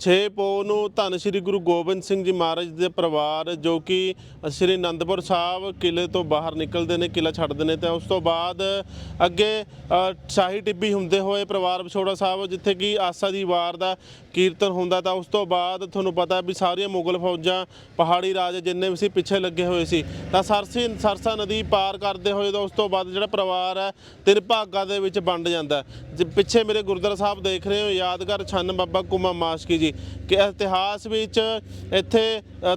6 ਪੋ ਨੂੰ ਧੰਨ ਸ਼੍ਰੀ ਗੁਰੂ ਗੋਬਿੰਦ ਸਿੰਘ ਜੀ ਮਹਾਰਾਜ ਦੇ ਪਰਿਵਾਰ, ਜੋ ਕਿ ਸ਼੍ਰੀ ਅਨੰਦਪੁਰ ਸਾਹਿਬ ਕਿਲੇ ਤੋਂ ਬਾਹਰ ਨਿਕਲਦੇ ਨੇ ਕਿਲਾ ਛੱਡਦੇ ਨੇ। ਤੇ ਉਸ ਤੋਂ ਬਾਅਦ ਅੱਗੇ ਸ਼ਾਹੀ ਟਿੱਬੀ ਹੁੰਦੇ ਹੋਏ ਪਰਿਵਾਰ ਵਿਛੋੜਾ ਸਾਹਿਬ, ਜਿੱਥੇ ਕਿ ਆਸਾ ਦੀ ਵਾਰ ਦਾ ਕੀਰਤਨ ਹੁੰਦਾ, ਤਾਂ ਉਸ ਤੋਂ ਬਾਅਦ ਤੁਹਾਨੂੰ ਪਤਾ ਵੀ ਸਾਰੀਆਂ ਮੁਗਲ ਫੌਜਾਂ, ਪਹਾੜੀ ਰਾਜ ਜਿੰਨੇ ਵੀ ਸੀ, ਪਿੱਛੇ ਲੱਗੇ ਹੋਏ ਸੀ। ਤਾਂ ਸਰਸੀ, ਸਰਸਾ ਨਦੀ ਪਾਰ ਕਰਦੇ ਹੋਏ ਤਾਂ ਉਸ ਤੋਂ ਬਾਅਦ ਜਿਹੜਾ ਪਰਿਵਾਰ ਹੈ, ਤਿੰਨ ਭਾਗਾਂ ਦੇ ਵਿੱਚ ਵੰਡ ਜਾਂਦਾ। ਜੇ ਪਿੱਛੇ ਮੇਰੇ ਗੁਰਦੁਆਰਾ ਸਾਹਿਬ ਦੇਖ ਰਹੇ ਹੋ, ਯਾਦਗਾਰ ਛੰਨ ਬਾਬਾ ਕੁਮਾ ਮਾਸ਼ਕੀ ਜੀ। ਕਿ ਇਤਿਹਾਸ ਵਿੱਚ ਇੱਥੇ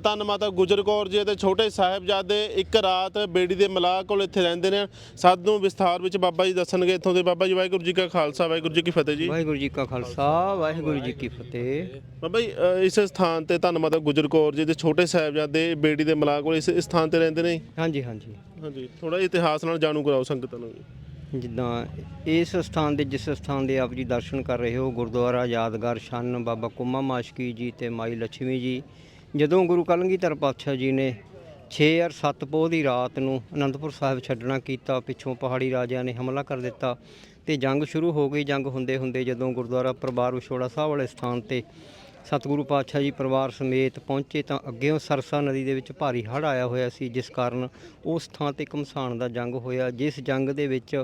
ਧੰਨ ਮਾਤਾ ਗੁਜਰ ਕੌਰ ਜੀ ਅਤੇ ਛੋਟੇ ਸਾਹਿਬਜ਼ਾਦੇ ਇੱਕ ਰਾਤ ਬੇੜੀ ਦੇ ਮਲਾਹ ਕੋਲ ਇੱਥੇ ਰਹਿੰਦੇ ਨੇ। ਸਾਨੂੰ ਵਿਸਥਾਰ ਵਿੱਚ ਬਾਬਾ ਜੀ ਦੱਸਣਗੇ ਇੱਥੋਂ ਦੇ। ਬਾਬਾ ਜੀ ਵਾਹਿਗੁਰੂ ਜੀ ਕਾ ਖਾਲਸਾ ਵਾਹਿਗੁਰੂ ਜੀ ਕੀ ਫਤਿਹ ਜੀ। ਵਾਹਿਗੁਰੂ ਜੀ ਕਾ ਖਾਲਸਾ ਵਾਹਿਗੁਰੂ ਜੀ ਕੀ ਫਤਿਹ। ਬਾਬਾ ਜੀ ਇਸ ਸਥਾਨ ਤੇ ਧੰਨ ਮਾਤਾ ਗੁਜਰ ਕੌਰ ਜੀ ਦੇ ਛੋਟੇ ਸਾਹਿਬਜ਼ਾਦੇ ਬੇੜੀ ਦੇ ਮਲਾਹ ਕੋਲ ਇਸ ਸਥਾਨ ਤੇ ਰਹਿੰਦੇ ਨੇ। ਹਾਂਜੀ ਹਾਂਜੀ। ਹਾਂਜੀ ਥੋੜਾ ਇਤਿਹਾਸ ਨਾਲ ਜਾਣੂ ਕਰਾਓ ਸੰਗਤਾਂ ਨੂੰ ਜੀ ਜਿੱਦਾਂ ਇਸ ਸਥਾਨ ਦੇ, ਜਿਸ ਸਥਾਨ ਦੇ ਆਪ ਜੀ ਦਰਸ਼ਨ ਕਰ ਰਹੇ ਹੋ, ਗੁਰਦੁਆਰਾ, ਯਾਦਗਾਰ, ਛੰਨ, ਬਾਬਾ ਕੁਮਾ ਮਾਸ਼ਕੀ ਜੀ ਤੇ ਮਾਈ ਲక్ష్ਮੀ ਜੀ। ਜਦੋਂ ਗੁਰੂ ਕਲਗੀਧਰ ਪਾਤਸ਼ਾਹ ਜੀ ਨੇ 6 ਔਰ 7 ਪੋਹ ਦੀ ਰਾਤ ਨੂੰ ਅਨੰਦਪੁਰ ਸਾਹਿਬ ਛੱਡਣਾ ਕੀਤਾ, ਪਿੱਛੋਂ ਪਹਾੜੀ ਰਾਜਿਆਂ ਨੇ ਹਮਲਾ ਕਰ ਦਿੱਤਾ ਤੇ ਜੰਗ ਸ਼ੁਰੂ ਹੋ ਗਈ। ਜੰਗ ਹੁੰਦੇ ਹੁੰਦੇ ਜਦੋਂ ਗੁਰਦੁਆਰਾ ਪਰਿਵਾਰ ਵਿਛੋੜਾ ਸਾਹਿਬ ਵਾਲੇ ਸਥਾਨ ਤੇ ਸਤਿਗੁਰੂ ਪਾਤਸ਼ਾਹ ਜੀ ਪਰਿਵਾਰ ਸਮੇਤ ਪਹੁੰਚੇ ਤਾਂ ਅੱਗੇੋਂ ਸਰਸਾ ਨਦੀ ਦੇ ਵਿੱਚ ਭਾਰੀ ਹੜ੍ਹ ਆਇਆ ਹੋਇਆ ਸੀ, ਜਿਸ ਕਾਰਨ ਉਸ ਥਾਂ ਤੇ ਘਮਸਾਨ ਦਾ ਜੰਗ ਹੋਇਆ, ਜਿਸ ਜੰਗ ਦੇ ਵਿੱਚ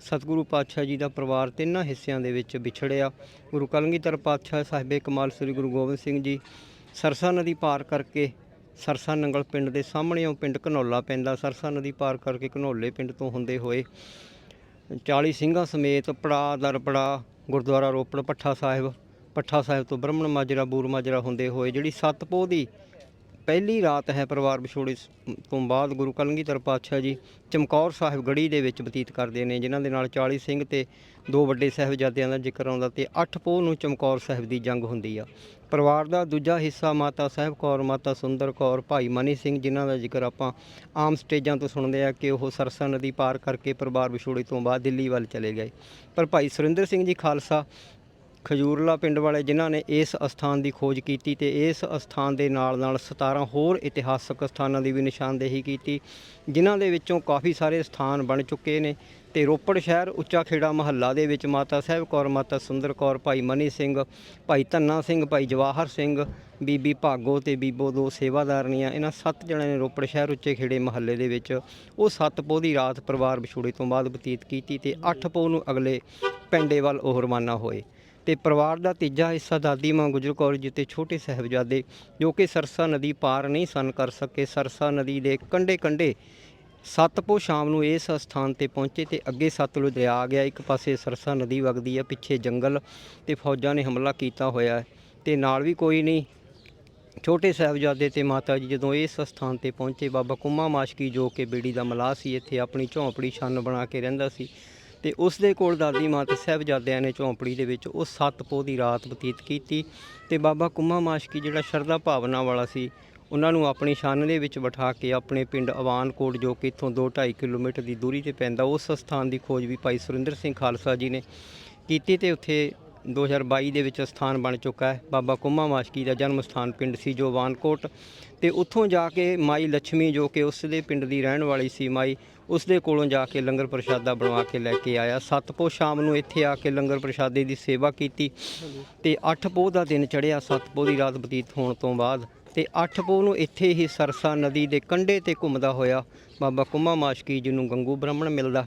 ਸਤਿਗੁਰੂ ਪਾਤਸ਼ਾਹ ਜੀ ਦਾ ਪਰਿਵਾਰ ਤਿੰਨਾਂ ਹਿੱਸਿਆਂ ਦੇ ਵਿੱਚ ਵਿਛੜਿਆ। ਗੁਰੂ ਕਲਗੀਧਰ ਪਾਤਸ਼ਾਹ ਸਾਹਿਬੇ ਕਮਾਲ ਸ੍ਰੀ ਗੁਰੂ ਗੋਬਿੰਦ ਸਿੰਘ ਜੀ, ਸਰਸਾ ਨਦੀ ਪਾਰ ਕਰਕੇ ਸਰਸਾ ਨੰਗਲ ਪਿੰਡ ਦੇ ਸਾਹਮਣੇੋਂ ਪਿੰਡ ਘਨੌਲਾ ਪੈਂਦਾ, ਸਰਸਾ ਨਦੀ ਪਾਰ ਕਰਕੇ ਘਨੌਲੇ ਪਿੰਡ ਤੋਂ ਹੁੰਦੇ ਹੋਏ 40 ਸਿੰਘਾਂ ਸਮੇਤ ਪੜਾ ਦਰ ਪੜਾ ਗੁਰਦੁਆਰਾ ਰੋਪੜ ਪੱਠਾ ਸਾਹਿਬ ਪੱਠਾ ਸਾਹਿਬ ਤੋਂ ਬ੍ਰਹਮਣ ਮਾਜਰਾ, ਬੂਰ ਮਾਜਰਾ ਹੁੰਦੇ ਹੋਏ, ਜਿਹੜੀ ਸੱਤ ਪੋਹ ਦੀ ਪਹਿਲੀ ਰਾਤ ਹੈ ਪਰਿਵਾਰ ਵਿਛੋੜੇ ਸ- ਤੋਂ ਬਾਅਦ ਗੁਰੂ ਕਲਗੀਧਰ ਪਾਤਸ਼ਾਹ ਜੀ ਚਮਕੌਰ ਸਾਹਿਬ ਗੜੀ ਦੇ ਵਿੱਚ ਬਤੀਤ ਕਰਦੇ ਨੇ, ਜਿਨ੍ਹਾਂ ਦੇ ਨਾਲ 40 ਸਿੰਘ ਤੇ ਦੋ ਵੱਡੇ ਸਾਹਿਬਜ਼ਾਦਿਆਂ ਦਾ ਜ਼ਿਕਰ ਆਉਂਦਾ ਤੇ 8 ਪੋਹ ਨੂੰ ਚਮਕੌਰ ਸਾਹਿਬ ਦੀ ਜੰਗ ਹੁੰਦੀ ਆ। ਪਰਿਵਾਰ ਦਾ ਦੂਜਾ ਹਿੱਸਾ ਮਾਤਾ ਸਾਹਿਬ ਕੌਰ, ਮਾਤਾ ਸੁੰਦਰ ਕੌਰ, ਭਾਈ ਮਨੀ ਸਿੰਘ ਜਿਨ੍ਹਾਂ ਦਾ ਜ਼ਿਕਰ ਆਪਾਂ ਆਮ ਸਟੇਜਾਂ ਤੋਂ ਸੁਣਦੇ ਆ ਕਿ ਉਹ ਸਰਸਾ ਨਦੀ ਪਾਰ ਕਰਕੇ ਪਰਿਵਾਰ ਵਿਛੋੜੇ ਤੋਂ ਬਾਅਦ ਦਿੱਲੀ ਵੱਲ ਚਲੇ ਗਏ। ਪਰ ਭਾਈ ਸੁਰਿੰਦਰ ਸਿੰਘ ਜੀ ਖਾਲਸਾ ਖਜੂਰਲਾ ਪਿੰਡ ਵਾਲੇ ਜਿਨ੍ਹਾਂ ਨੇ ਇਸ ਅਸਥਾਨ ਦੀ ਖੋਜ ਕੀਤੀ ਤੇ ਇਸ ਅਸਥਾਨ ਦੇ ਨਾਲ ਨਾਲ 17 ਹੋਰ ਇਤਿਹਾਸਕ ਸਥਾਨਾਂ ਦੀ ਵੀ ਨਿਸ਼ਾਨਦੇਹੀ ਕੀਤੀ, ਜਿਨ੍ਹਾਂ ਦੇ ਵਿੱਚੋਂ ਕਾਫੀ ਸਾਰੇ ਸਥਾਨ ਬਣ ਚੁੱਕੇ ਨੇ ਤੇ ਰੋਪੜ ਸ਼ਹਿਰ ਉੱਚਾ ਖੇੜਾ ਮਹੱਲਾ ਦੇ ਵਿੱਚ ਮਾਤਾ ਸਾਹਿਬ ਕੌਰ, ਮਾਤਾ ਸੁੰਦਰ ਕੌਰ, ਭਾਈ ਮਨੀ ਸਿੰਘ, ਭਾਈ ਧੰਨਾ ਸਿੰਘ, ਭਾਈ ਜਵਾਹਰ ਸਿੰਘ, ਬੀਬੀ ਭਾਗੋ ਤੇ ਬੀਬੋ ਦੋ ਸੇਵਾਦਾਰਨੀਆਂ ਇਹਨਾਂ ਸੱਤ ਜਣਿਆਂ ਨੇ ਰੋਪੜ ਸ਼ਹਿਰ ਉੱਚੇ ਖੇੜੇ ਮਹੱਲੇ ਦੇ ਵਿੱਚ ਉਹ ਸੱਤ ਪੋਹ ਦੀ ਰਾਤ ਪਰਿਵਾਰ ਵਿਛੋੜੇ ਤੋਂ ਬਾਅਦ ਬਤੀਤ ਕੀਤੀ ਤੇ ਅੱਠ ਪੋਹ ਨੂੰ ਅਗਲੇ ਪਿੰਡੇ ਵੱਲ ਉਹ ਰਵਾਨਾ ਹੋਏ। ਤੇ ਪਰਿਵਾਰ ਦਾ ਤੀਜਾ ਹਿੱਸਾ ਦਾਦੀ ਮਾਂ ਗੁਜਰ ਕੌਰ ਜੀ ਤੇ ਛੋਟੇ ਸਾਹਿਬਜ਼ਾਦੇ ਜੋ ਕਿ ਸਰਸਾ ਨਦੀ ਪਾਰ ਨਹੀਂ ਸਨ ਕਰ ਸਕੇ। ਸਰਸਾ ਨਦੀ ਦੇ ਕੰਢੇ ਕੰਢੇ ਸਤਪੋ ਸ਼ਾਮ ਨੂੰ ਇਸ ਸਥਾਨ ਤੇ ਪਹੁੰਚੇ ਤੇ ਅੱਗੇ ਸਤਲੁਜ ਦਰਿਆ ਆ ਗਿਆ। ਇੱਕ ਪਾਸੇ ਸਰਸਾ ਨਦੀ ਵਗਦੀ ਹੈ ਪਿੱਛੇ ਜੰਗਲ ਤੇ ਫੌਜਾਂ ਨੇ ਹਮਲਾ ਕੀਤਾ ਹੋਇਆ ਹੈ ਤੇ ਨਾਲ ਵੀ ਕੋਈ ਨਹੀਂ। ਛੋਟੇ ਸਾਹਿਬਜ਼ਾਦੇ ਤੇ ਮਾਤਾ ਜੀ ਜਦੋਂ ਇਸ ਸਥਾਨ ਤੇ ਪਹੁੰਚੇ, ਬਾਬਾ ਕੁੰਮਾ ਮਾਸ਼ਕੀ ਜੋ ਕਿ ਬੇੜੀ ਦਾ ਮਲਾਹ ਸੀ, ਇੱਥੇ ਆਪਣੀ ਝੌਂਪੜੀ ਛੰਨ ਬਣਾ ਕੇ ਰਹਿੰਦਾ ਸੀ। ਤੇ ਉਸ ਦੇ ਕੋਲ ਦਾਦੀ ਮਾਂ ਤੇ ਸਾਹਿਬਜ਼ਾਦਿਆਂ ਨੇ ਝੌਂਪੜੀ ਦੇ ਵਿੱਚ ਉਹ ਸੱਤ ਪੋਹ ਦੀ ਰਾਤ ਬਤੀਤ ਕੀਤੀ ਤੇ ਬਾਬਾ ਕੁੰਮਾ ਮਾਸ਼ਕੀ ਜਿਹੜਾ ਸ਼ਰਧਾ ਭਾਵਨਾ ਵਾਲਾ ਸੀ, ਉਹਨਾਂ ਨੂੰ ਆਪਣੀ ਛਾਨ ਦੇ ਵਿੱਚ ਬਿਠਾ ਕੇ ਆਪਣੇ ਪਿੰਡ ਅਵਾਨਕੋਟ ਜੋ ਕਿ ਇੱਥੋਂ 2.5 ਕਿਲੋਮੀਟਰ ਦੀ ਦੂਰੀ ਤੇ ਪੈਂਦਾ, ਉਸ ਸਥਾਨ ਦੀ ਖੋਜ ਵੀ ਭਾਈ ਸੁਰਿੰਦਰ ਸਿੰਘ ਖਾਲਸਾ ਜੀ ਨੇ ਕੀਤੀ ਤੇ ਉੱਥੇ 2022 ਦੇ ਵਿੱਚ ਸਥਾਨ ਬਣ ਚੁੱਕਾ ਹੈ। ਬਾਬਾ ਕੁੰਮਾ ਮਾਸ਼ਕੀ ਦਾ ਜਨਮ ਸਥਾਨ ਪਿੰਡ ਸੀ ਜੋ ਵਾਨਕੋਟ ਤੇ ਉੱਥੋਂ ਜਾ ਕੇ ਮਾਈ ਲక్ష్ਮੀ ਜੋ ਕਿ ਉਸ ਦੇ ਪਿੰਡ ਦੀ ਰਹਿਣ ਵਾਲੀ ਸੀ ਮਾਈ, ਉਸ ਦੇ ਕੋਲੋਂ ਜਾ ਕੇ ਲੰਗਰ ਪ੍ਰਸ਼ਾਦਾ ਬਣਵਾ ਕੇ ਲੈ ਕੇ ਆਇਆ। ਸੱਤ ਪੋਹ ਸ਼ਾਮ ਨੂੰ ਇੱਥੇ ਆ ਕੇ ਲੰਗਰ ਪ੍ਰਸ਼ਾਦੇ ਦੀ ਸੇਵਾ ਕੀਤੀ ਤੇ ਅੱਠ ਪੋਹ ਦਾ ਦਿਨ ਚੜ੍ਹਿਆ, ਸੱਤ ਪੋਹ ਦੀ ਰਾਤ ਬਤੀਤ ਹੋਣ ਤੋਂ ਬਾਅਦ ਤੇ ਅੱਠ ਪੋਹ ਨੂੰ ਇੱਥੇ ਹੀ ਸਰਸਾ ਨਦੀ ਦੇ ਕੰਢੇ ਤੇ ਘੁੰਮਦਾ ਹੋਇਆ ਬਾਬਾ ਕੁੰਮਾ ਮਾਸ਼ਕੀ ਜੀ ਨੂੰ ਗੰਗੂ ਬ੍ਰਾਹਮਣ ਮਿਲਦਾ।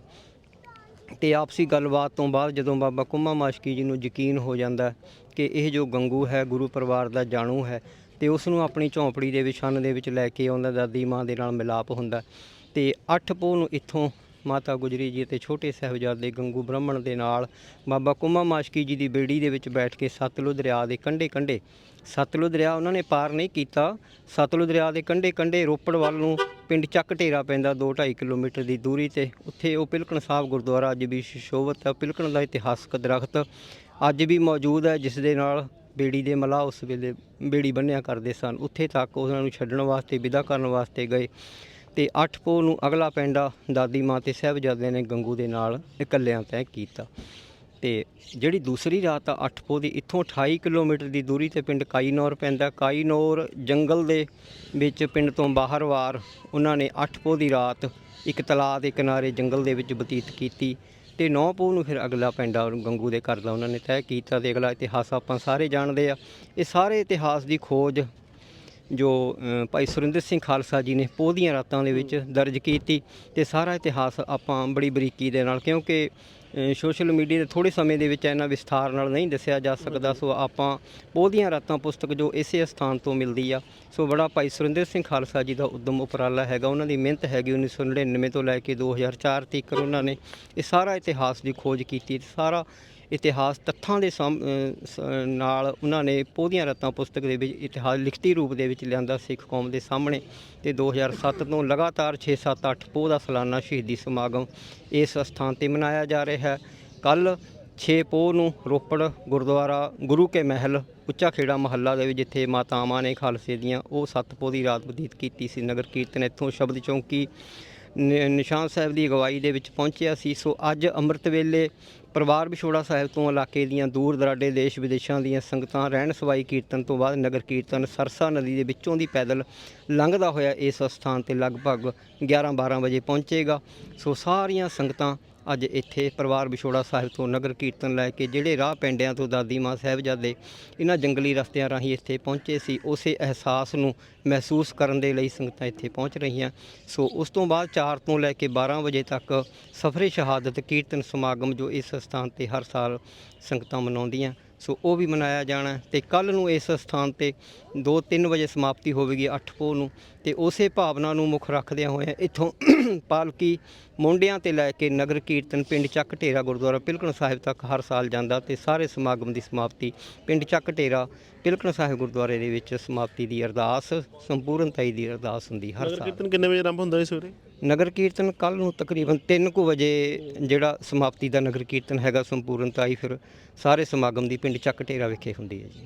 ਤੇ ਆਪਸੀ ਗੱਲਬਾਤ ਤੋਂ ਬਾਅਦ ਜਦੋਂ ਬਾਬਾ ਕੁੰਮਾ ਮਾਸ਼ਕੀ ਜੀ ਨੂੰ ਯਕੀਨ ਹੋ ਜਾਂਦਾ ਕਿ ਇਹ ਜੋ ਗੰਗੂ ਹੈ, ਗੁਰੂ ਪਰਿਵਾਰ ਦਾ ਜਾਣੂ ਹੈ ਤੇ ਉਸ ਨੂੰ ਆਪਣੀ ਝੌਂਪੜੀ ਦੇ ਵਿੱਚ, ਛੰਨ ਦੇ ਵਿੱਚ ਲੈ ਕੇ ਆਉਂਦਾ, ਦਾਦੀ ਮਾਂ ਦੇ ਨਾਲ ਮਿਲਾਪ ਹੁੰਦਾ ਤੇ ਅੱਠ ਪੋਹ ਨੂੰ ਇੱਥੋਂ ਮਾਤਾ ਗੁਜਰੀ ਜੀ ਅਤੇ ਛੋਟੇ ਸਾਹਿਬਜ਼ਾਦੇ ਗੰਗੂ ਬ੍ਰਾਹਮਣ ਦੇ ਨਾਲ ਬਾਬਾ ਕੁਮਾ ਮਾਸ਼ਕੀ ਜੀ ਦੀ ਬੇੜੀ ਦੇ ਵਿੱਚ ਬੈਠ ਕੇ ਸਤਲੁਜ ਦਰਿਆ ਦੇ ਕੰਢੇ ਕੰਢੇ ਸਤਲੁਜ ਦਰਿਆ ਉਹਨਾਂ ਨੇ ਪਾਰ ਨਹੀਂ ਕੀਤਾ। ਸਤਲੁਜ ਦਰਿਆ ਦੇ ਕੰਢੇ ਕੰਢੇ ਰੋਪੜ ਵੱਲ ਨੂੰ ਪਿੰਡ ਚੱਕ ਢੇਰਾ ਪੈਂਦਾ 2.5 ਕਿਲੋਮੀਟਰ ਦੀ ਦੂਰੀ ਤੇ। ਉੱਥੇ ਉਹ ਪਿਲਕਣ ਸਾਹਿਬ ਗੁਰਦੁਆਰਾ ਅੱਜ ਵੀ ਸ਼ੋਭਤ ਹੈ ਪਿਲਕਣ ਦਾ ਇਤਿਹਾਸਕ ਦਰਖਤ ਅੱਜ ਵੀ ਮੌਜੂਦ ਹੈ, ਜਿਸ ਦੇ ਨਾਲ ਬੇੜੀ ਦੇ ਮਲਾ ਉਸ ਵੇਲੇ ਬੇੜੀ ਬੰਨਿਆ ਕਰਦੇ ਸਨ। ਉੱਥੇ ਤੱਕ ਉਹਨਾਂ ਨੂੰ ਛੱਡਣ ਵਾਸਤੇ, ਵਿਦਾ ਕਰਨ ਵਾਸਤੇ ਗਏ। ਤੇ ਅੱਠ ਪੋਹ ਨੂੰ ਅਗਲਾ ਪਿੰਡਾ ਦਾਦੀ ਮਾਂ ਤੇ ਸਾਹਿਬਜ਼ਾਦੇ ਨੇ ਗੰਗੂ ਦੇ ਨਾਲ ਇਕੱਲਿਆਂ ਤੈਅ ਕੀਤਾ। ਤੇ ਜਿਹੜੀ ਦੂਸਰੀ ਰਾਤ ਆ, ਅੱਠ ਪੋਹ ਦੀ, ਇੱਥੋਂ 28 ਕਿਲੋਮੀਟਰ ਦੀ ਦੂਰੀ ਤੇ ਪਿੰਡ ਕਾਈਨੌਰ ਪੈਂਦਾ। ਕਾਈਨੌਰ ਜੰਗਲ ਦੇ ਵਿੱਚ ਪਿੰਡ ਤੋਂ ਬਾਹਰ ਵਾਰ ਉਹਨਾਂ ਨੇ ਅੱਠ ਪੋਹ ਦੀ ਰਾਤ ਇੱਕ ਤਲਾਅ ਦੇ ਕਿਨਾਰੇ ਜੰਗਲ ਦੇ ਵਿੱਚ ਬਤੀਤ ਕੀਤੀ ਤੇ 9 ਪੋਹ ਨੂੰ ਫਿਰ ਅਗਲਾ ਪਿੰਡ ਆ, ਗੰਗੂ ਦੇ ਘਰ ਦਾ ਉਹਨਾਂ ਨੇ ਤੈਅ ਕੀਤਾ ਤੇ ਅਗਲਾ ਇਤਿਹਾਸ ਆਪਾਂ ਸਾਰੇ ਜਾਣਦੇ ਆ। ਇਹ ਸਾਰੇ ਇਤਿਹਾਸ ਦੀ ਖੋਜ ਜੋ ਭਾਈ ਸੁਰਿੰਦਰ ਸਿੰਘ ਖਾਲਸਾ ਜੀ ਨੇ ਪੋਹ ਦੀਆਂ ਰਾਤਾਂ ਦੇ ਵਿੱਚ ਦਰਜ ਕੀਤੀ ਤੇ ਸਾਰਾ ਇਤਿਹਾਸ ਆਪਾਂ ਬੜੀ ਬਰੀਕੀ ਦੇ ਨਾਲ ਕਿਉਂਕਿ ਸੋਸ਼ਲ ਮੀਡੀਆ ਦੇ ਥੋੜੇ ਸਮੇਂ ਦੇ ਵਿੱਚ ਇੰਨਾ ਵਿਸਥਾਰ ਨਾਲ ਨਹੀਂ ਦੱਸਿਆ ਜਾ ਸਕਦਾ ਸੋ ਆਪਾਂ ਪੋਹ ਦੀਆਂ ਰਾਤਾਂ ਪੁਸਤਕ ਜੋ ਇਸੇ ਸਥਾਨ ਤੋਂ ਮਿਲਦੀ ਆ ਸੋ ਬੜਾ ਭਾਈ ਸੁਰਿੰਦਰ ਸਿੰਘ ਖਾਲਸਾ ਜੀ ਦਾ ਉਦਮ ਉਪਰਾਲਾ ਹੈਗਾ ਉਹਨਾਂ ਦੀ ਮਿਹਨਤ ਹੈਗੀ 1999 ਤੋਂ ਲੈ ਕੇ 2004 ਤੱਕ ਉਹਨਾਂ ਨੇ ਇਹ ਸਾਰਾ ਇਤਿਹਾਸ ਦੀ ਖੋਜ ਕੀਤੀ ਸਾਰਾ ਇਤਿਹਾਸ ਤੱਥਾਂ ਦੇ ਸਾਹਮ- ਸ- ਨਾਲ ਉਹਨਾਂ ਨੇ ਪੋਧੀਆਂ ਰਤਾਂ ਪੁਸਤਕ ਦੇ ਵਿੱਚ ਇਤਿਹਾਸ ਲਿਖਤੀ ਰੂਪ ਦੇ ਵਿੱਚ ਲਿਆਂਦਾ ਸਿੱਖ ਕੌਮ ਦੇ ਸਾਹਮਣੇ ਤੇ 2007 ਤੋਂ ਲਗਾਤਾਰ 6 7 8 ਪੋਹ ਦਾ ਸਾਲਾਨਾ ਸ਼ਹੀਦੀ ਸਮਾਗਮ ਇਸ ਸਥਾਨ ਤੇ ਮਨਾਇਆ ਜਾ ਰਿਹਾ ਹੈ। ਕੱਲ 6 ਪੋਹ ਨੂੰ ਰੋਪੜ, ਗੁਰਦੁਆਰਾ, ਗੁਰੂ ਕੇ ਮਹਿਲ, ਉੱਚਾ ਖੇੜਾ ਮਹੱਲਾ ਦੇ ਵਿੱਚ ਜਿੱਥੇ ਮਾਤਾਵਾਂ ਨੇ ਖਾਲਸੇ ਦੀਆਂ ਉਹ ਸੱਤ ਪੋਹ ਦੀ ਰਾਤ ਬਤੀਤ ਕੀਤੀ ਸੀ, ਨਗਰ ਕੀਰਤਨ ਇੱਥੋਂ ਸ਼ਬਦ ਚੌਂਕੀ ਨ- ਨਿਸ਼ਾਨ ਸਾਹਿਬ ਦੀ ਅਗਵਾਈ ਦੇ ਵਿੱਚ ਪਹੁੰਚਿਆ ਸੀ। ਸੋ ਅੱਜ ਅੰਮ੍ਰਿਤ ਵੇਲੇ ਪਰਿਵਾਰ ਵਿਛੋੜਾ ਸਾਹਿਬ ਤੋਂ ਇਲਾਕੇ ਦੀਆਂ ਦੂਰ ਦਰਾਡੇ ਦੇਸ਼ ਵਿਦੇਸ਼ਾਂ ਦੀਆਂ ਸੰਗਤਾਂ ਰਹਿਣ ਸਵਾਈ ਕੀਰਤਨ ਤੋਂ ਬਾਅਦ ਨਗਰ ਕੀਰਤਨ ਸਰਸਾ ਨਦੀ ਦੇ ਵਿੱਚੋਂ ਦੀ ਪੈਦਲ ਲੰਘਦਾ ਹੋਇਆ ਇਸ ਸਥਾਨ ਤੇ ਲਗਭਗ 11 12 ਵਜੇ ਪਹੁੰਚੇਗਾ। ਸੋ ਸਾਰੀਆਂ ਸੰਗਤਾਂ ਅੱਜ ਇੱਥੇ ਪਰਿਵਾਰ ਵਿਛੋੜਾ ਸਾਹਿਬ ਤੋਂ ਨਗਰ ਕੀਰਤਨ ਲੈ ਕੇ ਜਿਹੜੇ ਰਾਹ ਪਿੰਡਿਆਂ ਤੋਂ ਦਾਦੀ ਮਾਂ ਸਾਹਿਬਜ਼ਾਦੇ ਇਹਨਾਂ ਜੰਗਲੀ ਰਸਤਿਆਂ ਰਾਹੀਂ ਇੱਥੇ ਪਹੁੰਚੇ ਸੀ, ਉਸੇ ਅਹਿਸਾਸ ਨੂੰ ਮਹਿਸੂਸ ਕਰਨ ਦੇ ਲਈ ਸੰਗਤਾਂ ਇੱਥੇ ਪਹੁੰਚ ਰਹੀਆਂ। ਸੋ ਉਸ ਤੋਂ ਬਾਅਦ 4 ਤੋਂ ਲੈ ਕੇ 12 ਵਜੇ ਤੱਕ ਸਫਰੇ ਸ਼ਹਾਦਤ ਕੀਰਤਨ ਸਮਾਗਮ ਜੋ ਇਸ ਸਥਾਨ ਤੇ ਹਰ ਸਾਲ ਸੰਗਤਾਂ ਮਨਾਉਂਦੀਆਂ। ਸੋ ਉਹ ਵੀ ਮਨਾਇਆ ਜਾਣਾ ਹੈ ਤੇ ਕੱਲ ਨੂੰ ਇਸ ਸਥਾਨ ਤੇ 2-3 ਵਜੇ ਸਮਾਪਤੀ ਹੋਵੇਗੀ 8 ਪੋਹ ਨੂੰ ਤੇ ਉਸੇ ਭਾਵਨਾ ਨੂੰ ਮੁੱਖ ਰੱਖਦਿਆਂ ਹੋਇਆਂ ਇੱਥੋਂ ਪਾਲਕੀ ਮੁੰਡਿਆਂ ਤੇ ਲੈ ਕੇ ਨਗਰ ਕੀਰਤਨ ਪਿੰਡ ਚੱਕ ਢੇਰਾ ਗੁਰਦੁਆਰਾ ਪਿਲਕਣ ਸਾਹਿਬ ਤੱਕ ਹਰ ਸਾਲ ਜਾਂਦਾ ਤੇ ਸਾਰੇ ਸਮਾਗਮ ਦੀ ਸਮਾਪਤੀ ਪਿੰਡ ਚੱਕ ਢੇਰਾ ਪਿਲਕਣ ਸਾਹਿਬ ਗੁਰਦੁਆਰੇ ਦੇ ਵਿੱਚ ਸਮਾਪਤੀ ਦੀ ਅਰਦਾਸ ਸੰਪੂਰਨਤਾਈ ਦੀ ਅਰਦਾਸ ਹੁੰਦੀ ਹਰ ਨਗਰ ਸਾਲ। ਕੀਰਤਨ ਕਿੰਨੇ ਵਜੇ ਆਰੰਭ ਹੁੰਦਾ ਹੈ ਸਵੇਰੇ? ਨਗਰ ਕੀਰਤਨ ਕੱਲ ਨੂੰ ਤਕਰੀਬਨ 3 ਕੁ ਵਜੇ ਜਿਹੜਾ ਸਮਾਪਤੀ ਦਾ ਨਗਰ ਕੀਰਤਨ ਹੈਗਾ ਸੰਪੂਰਨਤਾਈ ਫਿਰ ਸਾਰੇ ਸਮਾਗਮ ਦੀ ਪਿੰਡ ਚੱਕ ਢੇਰਾ ਵਿਖੇ ਹੁੰਦੀ ਹੈ ਜੀ।